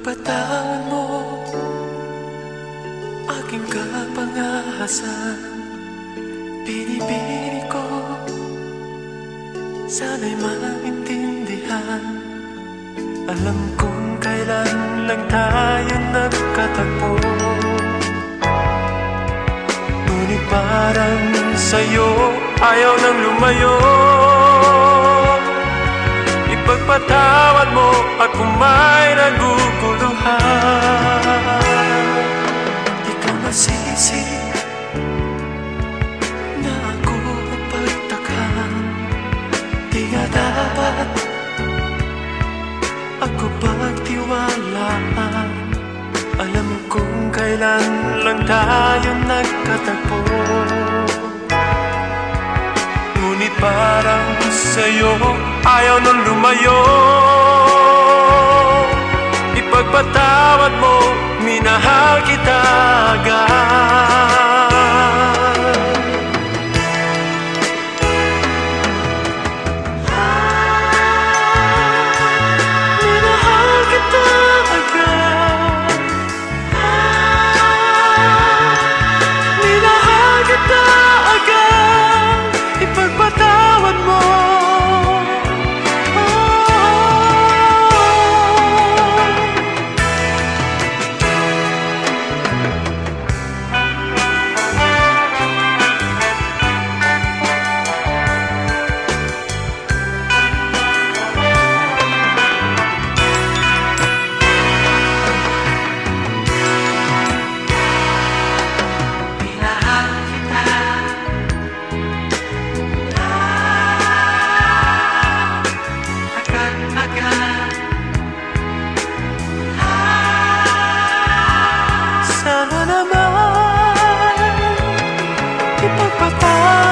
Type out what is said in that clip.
bitawan mo Aking kapangahasan Pinipili ko. Sana'y maintindihan. Alam kong kailan lang tayo nagkatagpo. Ngunit parang sa'yo ayaw nang lumayo. Ipagpatawad mo at kung ako pagtiwalaan Alam kong kailan lang tayo nagkatagpo. Ngunit parang sa'yo ayaw nang lumayo. Ipagpatawad mo, minahal kita que papatá.